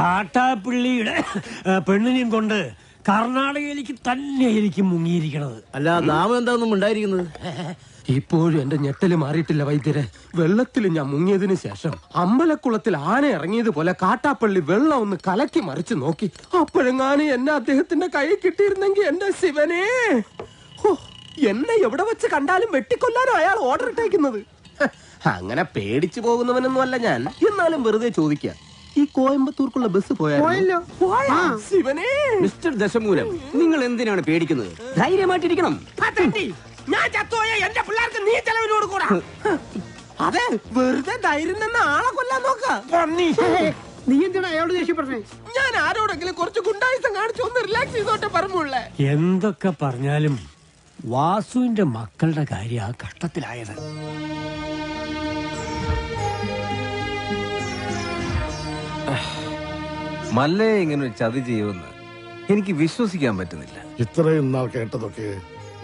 കാട്ടാപ്പിള്ളിയുടെ പെണ്ണിനെയും കൊണ്ട് കർണാടകയിലേക്ക് തന്നെയായിരിക്കും മുങ്ങിയിരിക്കണത്. അല്ല നാമം എന്താണെന്നും ഉണ്ടായിരിക്കുന്നത് ഇപ്പോഴും എന്റെ ഞെട്ടൽ മാറിയിട്ടില്ല വൈദ്യരെ. വെള്ളത്തിൽ ഞാൻ മുങ്ങിയതിനു ശേഷം അമ്പലക്കുളത്തിൽ ആന ഇറങ്ങിയതുപോലെ കാട്ടാപ്പള്ളി വെള്ളം ഒന്ന് കലക്കി മറിച്ചു നോക്കി. അപ്പോഴെങ്ങാനും എന്നെ അദ്ദേഹത്തിന്റെ കൈ കിട്ടിയിരുന്നെങ്കിൽ എന്റെ ശിവനേ. എന്നെ എവിടെ വെച്ച് കണ്ടാലും വെട്ടിക്കൊല്ലാനോ അയാൾ ഓർഡർ ഇട്ടേക്കുന്നത്. അങ്ങനെ പേടിച്ചു പോകുന്നവനൊന്നും അല്ല ഞാൻ. എന്നാലും വെറുതെ ചോദിക്കാം. ഈ കോയമ്പത്തൂർക്കുള്ള ബസ് പോയാലോ ശിവനെ. മിസ്റ്റർ ദശമൂലം നിങ്ങൾ എന്തിനാണ് പേടിക്കുന്നത്? ധൈര്യമായിട്ടിരിക്കണം. ഞാൻ ചത്തോയ എന്റെ പിള്ളേർക്ക് നീ ചെലവിന് കൊടുക്കൂടാ അതെ വെറുതെ ധൈര്യം നിന്ന് ആളെ കൊല്ലാൻ നോക്ക. നീ എന്തിനാ അയാളോട് ദേഷ്യപ്പെടുന്നേ ഞാൻ ആരോടെങ്കിലും കുറച്ച് ഗുണ്ടായുസം കാണിച്ചു ഒന്ന് റിലാക്സ് ചെയ്തോട്ടെ പറഞ്ഞുള്ളേ എന്തൊക്കെ പറഞ്ഞാലും വാസുവിന്റെ മക്കളുടെ കാര്യം ആ കഷ്ടത്തിലായത്. മല്ലയെ ഇങ്ങനെ ഒരു ചതി ചെയ്യുമെന്ന് എനിക്ക് വിശ്വസിക്കാൻ പറ്റുന്നില്ല. ഇത്രയും നാൾ കേട്ടതൊക്കെ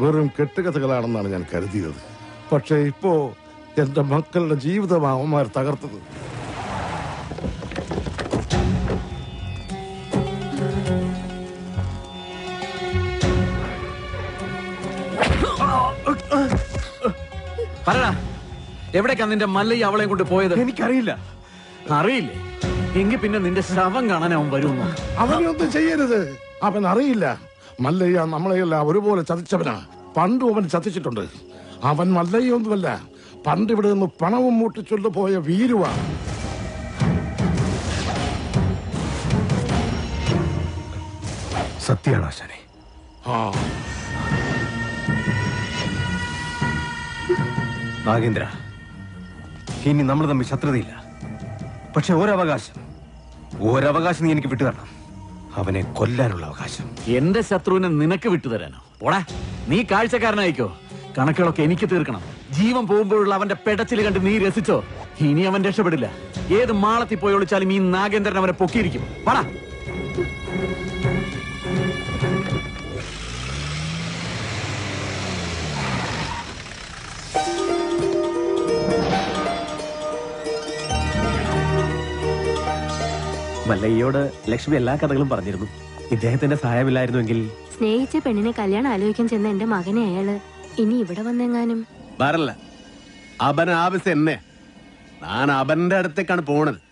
വെറും കെട്ടുകഥകളാണെന്നാണ് ഞാൻ കരുതിയത്. പക്ഷേ ഇപ്പോ എന്റെ മക്കളുടെ ജീവിതം അവന്മാർ തകർത്തത്. പറടാ എവിടേക്കാ നിന്റെ മല്ലയ്യ അവളെയും കൊണ്ട് പോയത്? എനിക്കറിയില്ല. അറിയില്ലേ? എങ്കിൽ പിന്നെ നിന്റെ ശവം കാണാൻ അവൻ വരുമെന്ന്. അവനൊന്നും ചെയ്യരുത്. അവൻ അറിയില്ല. മല്ലയ്യ നമ്മളെയെല്ലാം ഒരുപോലെ ചതിച്ചവനാ. പണ്ടും അവൻ ചതിച്ചിട്ടുണ്ട്. അവൻ മല്ലയ്യൊന്നുമല്ല പണ്ട് ഇവിടെ നിന്ന് പണവും മൂട്ടിച്ചൊല്ലു പോയ വീരുവാ. സത്യാണ് ആശാനെ? ആ. നാഗേന്ദ്ര ഇനി നമ്മൾ തമ്മിൽ ശത്രുതയില്ല. പക്ഷെ ഒരവകാശം. ഒരവകാശം നീ എനിക്ക് വിട്ടുതരണം. അവനെ കൊല്ലാനുള്ള അവകാശം. എന്റെ ശത്രുവിനെ നിനക്ക് വിട്ടുതരാനോ? പോടാ നീ കാഴ്ചക്കാരനായിക്കോ? കണക്കുകളൊക്കെ എനിക്ക് തീർക്കണം. ജീവൻ പോകുമ്പോഴുള്ള അവന്റെ പെടച്ചിൽ കണ്ട് നീ രസിച്ചോ? ഇനി അവൻ രക്ഷപ്പെടില്ല. ഏത് മാളത്തിൽ പോയി ഒളിച്ചാലും ഈ നാഗേന്ദ്രൻ അവനെ പൊക്കിയിരിക്കും. പാടാ. മല്ലയ്യോട് ലക്ഷ്മി എല്ലാ കഥകളും പറഞ്ഞിരുന്നു. ഇദ്ദേഹത്തിന്റെ സഹായമില്ലായിരുന്നുവെങ്കിൽ സ്നേഹിച്ച പെണ്ണിനെ കല്യാണം ആലോചിക്കാൻ ചെന്ന എന്റെ മകനെ അയാൾ ഇനി ഇവിടെ വന്നെങ്ങാനും? വരല്ല അവൻ ആവശ്യം എന്നെ. ഞാൻ അവന്റെ അടുത്തേക്കാണ് പോണത്.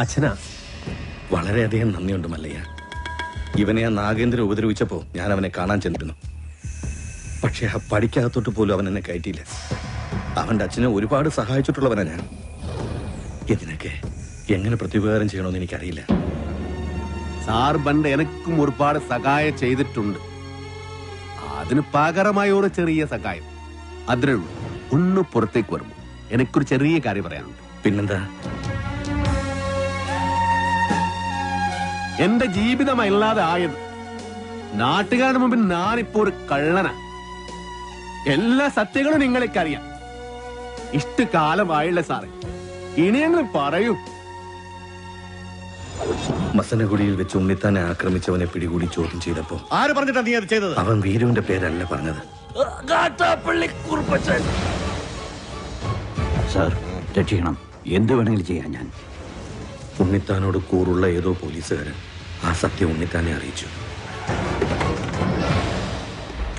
അച്ഛനാ. വളരെയധികം നന്ദിയുണ്ട് മല്ലയ്യ. ഇവനെ ആ നാഗേന്ദ്രൻ ഉപദ്രവിച്ചപ്പോ ഞാൻ അവനെ കാണാൻ ചെന്നിരുന്നു. പക്ഷെ ആ പടിക്കകത്തോട്ട് പോലും അവൻ എന്നെ കയറ്റിയില്ല. അവന്റെ അച്ഛനെ ഒരുപാട് സഹായിച്ചിട്ടുള്ളവനാ ഞാൻ. ഇതിനൊക്കെ എങ്ങനെ പ്രത്യുപകാരം ചെയ്യണമെന്ന് എനിക്കറിയില്ല. സാർ പണ്ട് എനക്കും ഒരുപാട് സഹായം ചെയ്തിട്ടുണ്ട്. അതിന് പകരമായ ഒരു ചെറിയ സഹായം. അതിനുള്ളൂ. ഒന്ന് പുറത്തേക്ക് വരുമ്പോ എനിക്കൊരു ചെറിയ കാര്യം പറയാനുണ്ട്. പിന്നെന്താ? എന്റെ ജീവിതമല്ലാതെ ആയത്. നാട്ടുകാരുടെ മുമ്പിൽ ഞാനിപ്പോ ഒരു കള്ളന. എല്ലാ സത്യങ്ങളും നിങ്ങൾക്കറിയാം. ഇഷ്ടകാലമായില്ല സാറേ. ഇനിയെങ്കിലും പറയൂ. മസനഗുഡിയിൽ വെച്ച് ഉണ്ണിത്താനെ ആക്രമിച്ചവനെ പിടികൂടി ചോദ്യം ചെയ്തപ്പോ ആര് പറഞ്ഞിട്ടാ നീ അത് ചെയ്തത്? അവൻ വീരുവിന്റെ പേരല്ല പറഞ്ഞത്. സാർ രക്ഷിക്കണം എന്ത് വേണമെങ്കിലും ചെയ്യാം ഞാൻ. ഉണ്ണിത്താനോട് കൂറുള്ള ഏതോ പോലീസുകാരൻ ആ സത്യം ഉണ്ണിത്താനെ അറിയിച്ചു.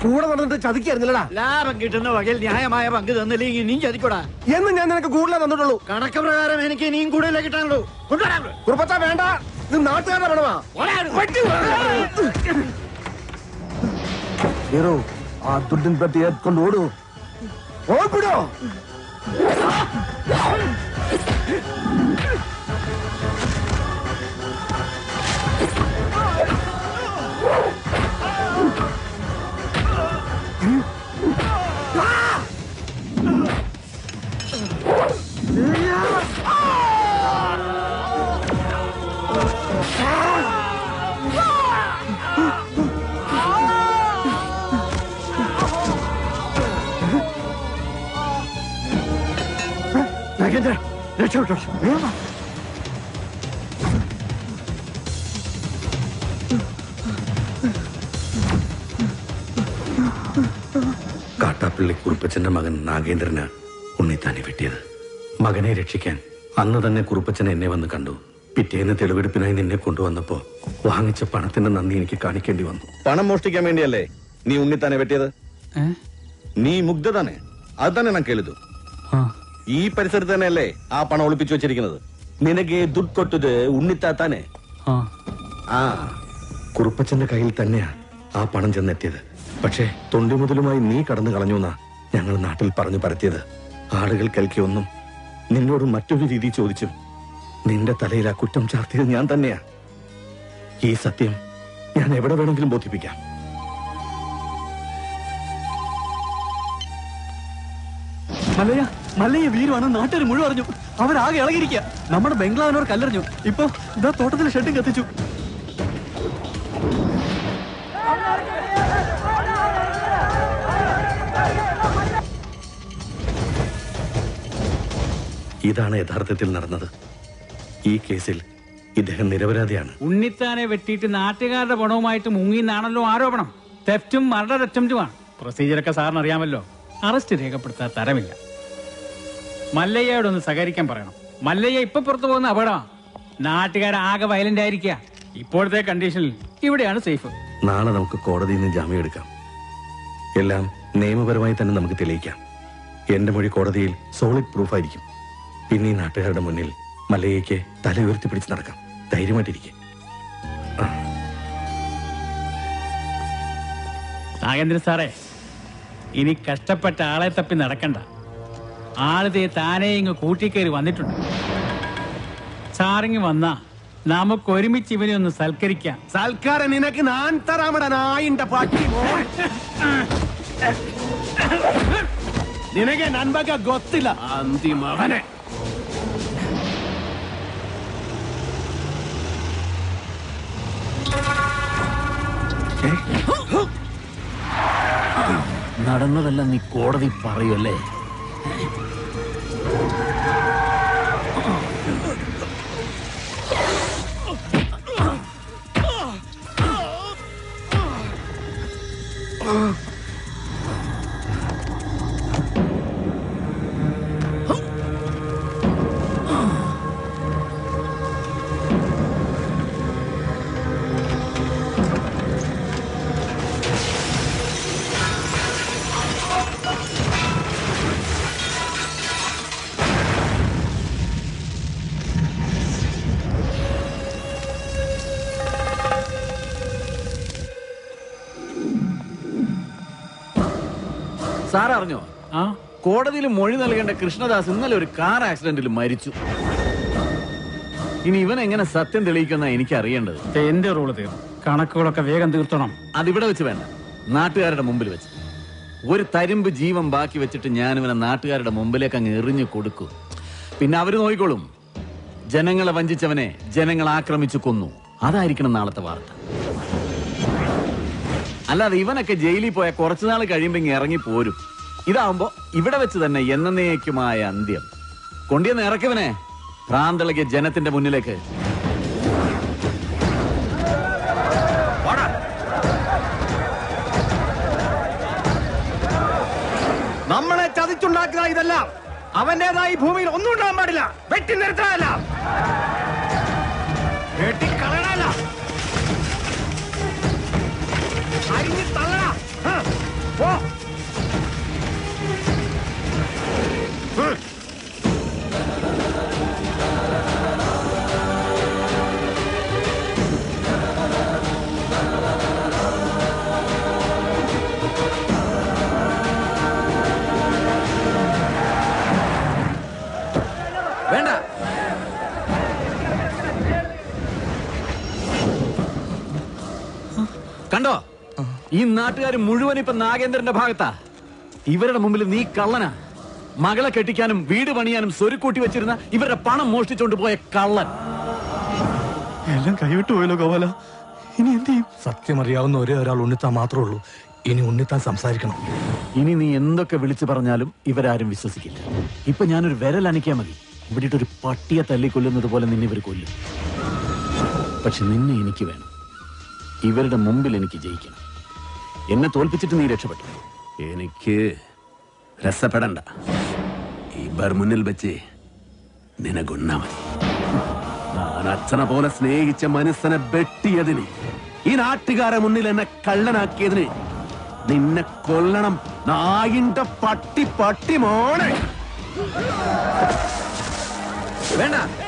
കൂടെ നടന്നിട്ട് ചതിക്കായിരുന്നില്ലടാ. ലാഭം കിട്ടുന്ന വകയിൽ ന്യായമായ പങ്ക് തന്നില്ലെങ്കിൽ ഇനിയും ചതിക്കൂടാ. എന്ന് ഞാൻ നിനക്ക് കൂടുതലേ തന്നിട്ടുള്ളൂ. കണക്ക് പ്രകാരം എനിക്ക് ഇനിയും കൂടുതലേ കിട്ടാനുള്ളൂ. കുറുപ്പച്ച വേണ്ട. ഇത് നാട്ടുകാരുടെ പണമാ ഹീറോ ആ ദുഡിൻ പെട്ടി എത്കൊണ്ട് ഓടൂ. ഓടിപ്പിടോ. മഹേന്ദ്ര രക്ഷപ്പെട്ടോ കാട്ടാപ്പിള്ളി കുറുപ്പച്ചന്റെ മകൻ നാഗേന്ദ്രന് ഉണ്ണിത്താനെ വെട്ടിയത്. മകനെ രക്ഷിക്കാൻ അന്ന് തന്നെ കുറുപ്പച്ചൻ എന്നെ വന്ന് കണ്ടു. പിറ്റേന്ന് തെളിവെടുപ്പിനായി നിന്നെ കൊണ്ടുവന്നപ്പോ വാങ്ങിച്ച പണത്തിന്റെ നന്ദി എനിക്ക് കാണിക്കേണ്ടി വന്നു. പണം മോഷ്ടിക്കാൻ വേണ്ടിയല്ലേ നീ ഉണ്ണിത്താനെ വെട്ടിയത്? നീ മുഗ്ധ തന്നെ. അത് തന്നെ ഞാൻ കേളിതു ഈ പരിസരത്ത് തന്നെയല്ലേ ആ പണം ഒളിപ്പിച്ചു വെച്ചിരിക്കുന്നത്? നിനക്ക് ദുഡ് കൊട്ടത് ഉണ്ണിത്താത്താനെ? ആ. കുറുപ്പച്ചന്റെ കയ്യിൽ തന്നെയാ ആ പണം ചെന്നെത്തിയത്. പക്ഷേ തൊണ്ടിമുതലുമായി നീ കടന്നു കളഞ്ഞു എന്നാ ഞങ്ങൾ നാട്ടിൽ പറഞ്ഞു പരത്തിയത്. ആളുകൾ കൽക്കിയൊന്നും നിന്നോട് മറ്റൊരു രീതി ചോദിച്ചു നിന്റെ തലയിൽ ആ കുറ്റം ചാർത്തിയത് ഞാൻ തന്നെയാ. ഈ സത്യം ഞാൻ എവിടെ വേണമെങ്കിലും ബോധിപ്പിക്കാം. മല്ലയ്യ മല്ലയ്യ വീരുവാണ് നാട്ടുകാർ മുഴുവൻ അറിഞ്ഞു. അവരാകെ ഇളകിയിരിക്കുക. നമ്മുടെ ബംഗ്ലാവിനോർ കല്ലെറിഞ്ഞു. ഇപ്പൊ ഇതാ തോട്ടത്തിൽ ഷെഡും കത്തിച്ചു. ഇതാണ് യഥാർത്ഥത്തിൽ നടന്നത്. ഈ കേസിൽ ഇദ്ദേഹം നിരപരാധിയാണ്. ഉണ്ണിത്താനെ വെട്ടിയിട്ട് നാട്ടുകാരുടെ പണവുമായിട്ട് മുങ്ങിന്നാണല്ലോ ആരോപണം. തെഫ്റ്റും മർഡർ അറ്റംപ്റ്റുമാണ് പ്രൊസീജിയറൊക്കെ സാറിന് അറിയാമല്ലോ. അറസ്റ്റ് രേഖപ്പെടുത്താൻ തരമില്ല. മല്ലയ്യയോടൊന്ന് സഹകരിക്കാൻ പറയണം. മല്ലയ്യ ഇപ്പൊ പുറത്തു പോകുന്ന അപകടമാ. നാട്ടുകാർ ആകെ വയലന്റ് ആയിരിക്കുക ഇപ്പോഴത്തെ കണ്ടീഷനിൽ ഇവിടെയാണ് സേഫ് നാളെ നമുക്ക് കോടതിയിൽ നിന്ന് ജാമ്യം എടുക്കാം. എല്ലാം നിയമപരമായി തന്നെ നമുക്ക് തെളിയിക്കാം. എന്റെ മൊഴി കോടതിയിൽ സോളിഡ് പ്രൂഫ് ആയിരിക്കും. പിന്നെ ഈ നാട്ടുകാരുടെ മുന്നിൽ മലയേക്ക് തല ഉയർത്തി പിടിച്ച് നടക്കാം. ധൈര്യമായിട്ടിരിക്കെ. നാഗേന്ദ്രൻ സാറേ ഇനി കഷ്ടപ്പെട്ട ആളെ തപ്പി നടക്കണ്ട. ആളിതേ താനേ ഇങ്ങ് കൂട്ടിക്കേറി വന്നിട്ടുണ്ട്. സാറിങ് വന്നാ നമുക്ക് ഒരുമിച്ച് ഇവനെ ഒന്ന് സൽക്കരിക്കാം. സൽക്കാരം നിനക്ക് ഞാൻ തരാമട നായിന്റെ പട്ടി നിനക്ക് നൻപക ഗൊത്തില്ല. അന്തിമവനെ നടന്നതല്ല നീ കോടതി പറയല്ലേ Ugh. സാർ അറിഞ്ഞോ ആ? കോടതിയിൽ മൊഴി നൽകേണ്ട കൃഷ്ണദാസ് ഇന്നലെ ഒരു കാർ ആക്സിഡന്റിൽ മരിച്ചു. ഇനി ഇവൻ എങ്ങനെ സത്യം തെളിയിക്കുന്ന എനിക്ക് അറിയേണ്ടത് എന്റെ റോൾ തീർന്നു. കണക്കുകളൊക്കെ വേഗം തീർത്തണം. അതിവിടെ വെച്ച് വേണ്ട. നാട്ടുകാരുടെ മുമ്പിൽ വെച്ച്. ഒരു തരിമ്പ് ജീവൻ ബാക്കി വെച്ചിട്ട് ഞാൻ ഇവനെ നാട്ടുകാരുടെ മുമ്പിലേക്ക് അങ്ങ് എറിഞ്ഞു കൊടുക്കും. പിന്നെ അവർ നോക്കിക്കോളും ജനങ്ങളെ വഞ്ചിച്ചവനെ ജനങ്ങൾ ആക്രമിച്ചു കൊന്നു. അതായിരിക്കണം നാളത്തെ വാർത്ത. അല്ലാതെ ഇവനൊക്കെ ജയിലിൽ പോയ കുറച്ചുനാൾ കഴിയുമ്പോ ഇങ്ങ് ഇറങ്ങി പോരും. ഇതാവുമ്പോ ഇവിടെ വെച്ച് തന്നെ എന്നേക്കുമായ അന്ത്യം. കൊണ്ടിയെന്ന് ഇറക്കുവനെ ഭ്രാന്തളകിയ ജനത്തിന്റെ മുന്നിലേക്ക്. നമ്മളെ ചതിച്ചുണ്ടാക്കുക ഇതെല്ലാം അവന്റേതായി ഭൂമിയിൽ ഒന്നും ഉണ്ടാകാൻ പാടില്ല. വെട്ടി നിർത്താനല്ല. കണ്ടോ? ഈ നാട്ടുകാർ മുഴുവൻ ഇപ്പൊ നാഗേന്ദ്രന്റെ ഭാഗത്താ. ഇവരുടെ മുമ്പിൽ നീ കള്ളനാ. മകളെ കെട്ടിക്കാനും വീട് പണിയാനും സ്വരുക്കൂട്ടി വെച്ചിരുന്ന ഇവരുടെ പണം മോഷ്ടിച്ചോണ്ട് പോയ കള്ളൻ. എല്ലാം കൈവിട്ടു പോയല്ലോ ഗോപാല. ഇനി എന്ത് ചെയ്യും? സത്യം അറിയാവുന്ന ഒരേ ഒരാൾ ഉണ്ണിത്താൻ മാത്രമേ ഉള്ളൂ. ഇനി ഉണ്ണിത്താൻ സംസാരിക്കണം. ഇനി നീ എന്തൊക്കെ വിളിച്ചു പറഞ്ഞാലും ഇവരാരും വിശ്വസിക്കില്ല. ഇപ്പൊ ഞാനൊരു വിരൽ അനക്കിയാ മതി. ഇവിടെ ഒരു പട്ടിയെ തല്ലിക്കൊല്ലുന്നത് പോലെ നിന്നെ ഇവർ കൊല്ലും. പക്ഷെ നിന്നെ എനിക്ക് വേണം. ഇവരുടെ മുമ്പിൽ എനിക്ക് ജയിക്കണം. എന്നെ തോൽപ്പിച്ചിട്ട് നീ രക്ഷപ്പെട്ടു. എനിക്ക് രസപ്പെടണ്ട. ഈ മുന്നിൽ വെച്ച് നിനകൊന്നാ മതി. ഞാൻ അച്ഛനെ പോലെ സ്നേഹിച്ച മനസ്സിനെ വെട്ടിയതിന് ഈ നാട്ടുകാരെ മുന്നിൽ എന്നെ കള്ളനാക്കിയതിന് നിന്നെ കൊല്ലണം. നായിന്റെ പട്ടി പട്ടി വേണ്ട വേണ്ടി.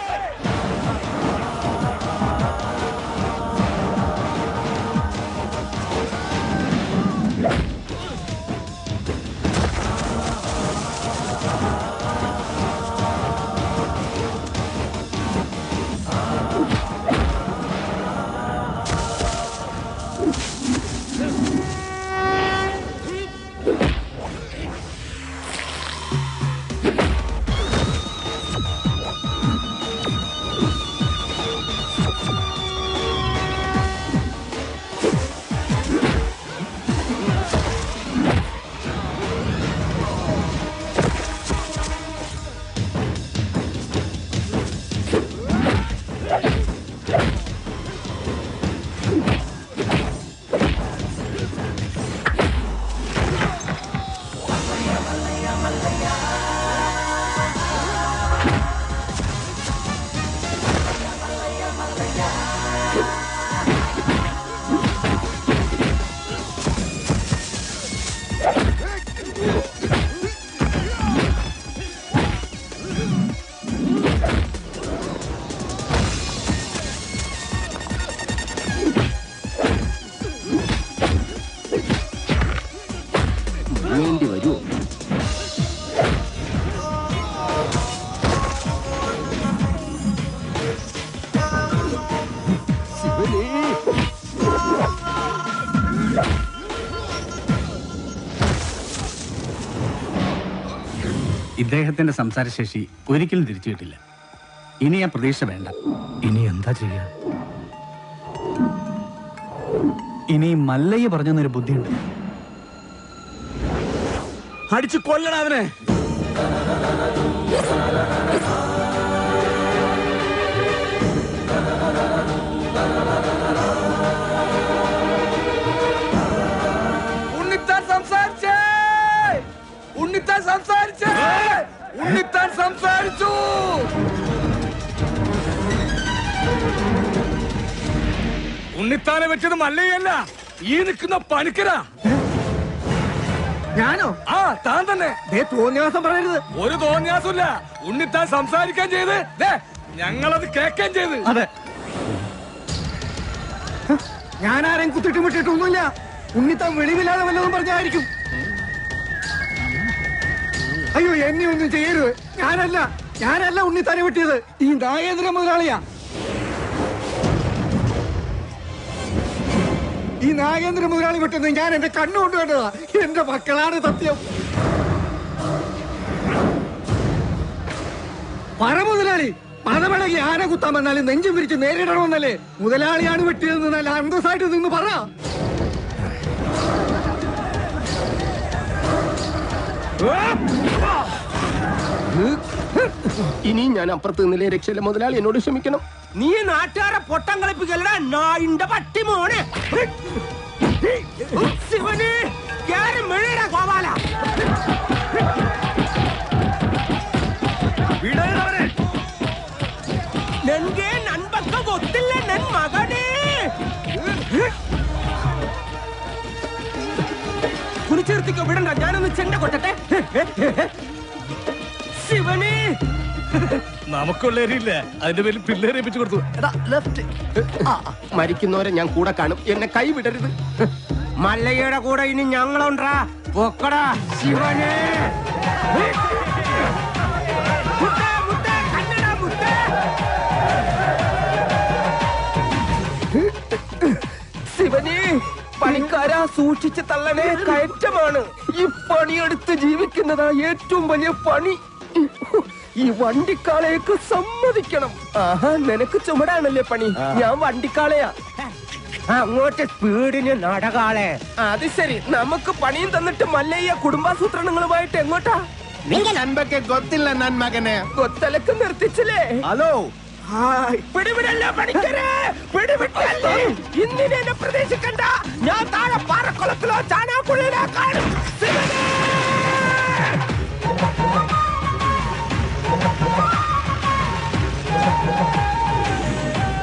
ഇദ്ദേഹത്തിന്റെ സംസാരശേഷി ഒരിക്കലും തിരിച്ചു കിട്ടില്ല. ഇനി ആ പ്രതീക്ഷ വേണ്ട. ഇനി എന്താ ചെയ്യാ? ഇനി മല്ലയ്യ പറഞ്ഞൊരു ബുദ്ധിയുണ്ട്. അടിച്ചു കൊല്ലണം അവനെ. ഉണ്ണിത്താൻ സംസാരിച്ചു. ഉണ്ണിത്താനെ വെച്ചത് മല്ലയല്ല ഈ നിൽക്കുന്ന പണിക്കരാ. ഞാനോ? ആ താൻ തന്നെ. തോന്നിയാസം പറയരുത്. ഒരു തോന്നിയാസമില്ല ഉണ്ണിത്താൻ സംസാരിക്കാൻ ചെയ്ത് ഞങ്ങളത് കേൾക്കാൻ ചെയ്ത്. അതെ. ഞാൻ ആരെയും കുത്തിട്ട് വിട്ടിട്ടൊന്നുമില്ല ഉണ്ണിത്താൻ വെളിവില്ലാതെ വല്ലതും പറഞ്ഞായിരിക്കും. അയ്യോ എന്നെ ഒന്നും ചെയ്യരുത്. ഞാനല്ല ഞാനല്ല ഉണ്ണി തന്നെ വെട്ടിയത്. ഈ നായേന്ദ്ര മുതലാളിയാ. ഈ നാഗേന്ദ്ര മുതലാളി വെട്ടുന്നത് ഞാൻ എന്റെ കണ്ണുകൊണ്ട് കണ്ടതാ. എന്റെ മക്കളാണ് സത്യം. പറ മുതലാളി പദവിളകി ആന കുത്താൻ വന്നാലും നെഞ്ചും വിരിച്ച് നേരിടണമെന്നല്ലേ മുതലാളിയാണ് വെട്ടിയതെന്ന് നല്ല അന്തസ്സായിട്ട് നിന്ന് പറ. ഇനി ഞാൻ അപ്പുറത്ത് നിന്നിലെ രക്ഷയിലെ മുതലാളി. എന്നോട് ക്ഷമിക്കണം. നീ നാട്ടുകാരെ പൊട്ടം കളിപ്പിക്കലടാ പട്ടി മോനെ. ഗോപാല. വിടണ്ട. ഞാനൊന്ന് ചെണ്ട കൊട്ടട്ടെ. ശിവന് നമുക്കുള്ളവരില്ല അതിന്റെ പേരിൽ പിള്ളേരെ ഏൽപ്പിച്ചു കൊടുത്തു. എടാ ലെഫ്റ്റ് മരിക്കുന്നവരെ ഞാൻ കൂടെ കാണും. എന്നെ കൈ വിടരുത് മല്ലയ്യയുടെ കൂടെ ഇനി ഞങ്ങളുണ്ടാ. പൊക്കടാ ശിവനെ. ശിവനെ പണിക്കാരാ സൂക്ഷിച്ച് തള്ളണേ. കയറ്റമാണ്. ഈ പണിയെടുത്ത് ജീവിക്കുന്നതാ ഏറ്റവും വലിയ പണി. ഈ വണ്ടിക്കാളയൊക്കെ സമ്മതിക്കണം. ആഹാ നിനക്ക് ചുമടാണല്ലേ പണി? ഞാൻ വണ്ടിക്കാളയാ. അങ്ങോട്ട് സ്പീഡിന് നടകാളെ. അത് ശരി. നമുക്ക് പണിയും തന്നിട്ട് മല്ലയ്യ കുടുംബാസൂത്രണങ്ങളുമായിട്ട് എങ്ങോട്ടാ? നൻപൊക്കെ ഗൊത്തില്ല നൻ മകനെ. കൊത്തലക്ക് നിർത്തിച്ചില്ലേ? ഹലോ. പിടിവിടല്ല പണിക്കരെ? പിടിവിട്ടല്ലേ? ഇന്നിനെ എന്നെ പ്രതീക്ഷിക്കണ്ട. ഞാൻ താഴെ പാറക്കുളത്തിലോ ചാനാക്കുള്ളിലോ കാണും.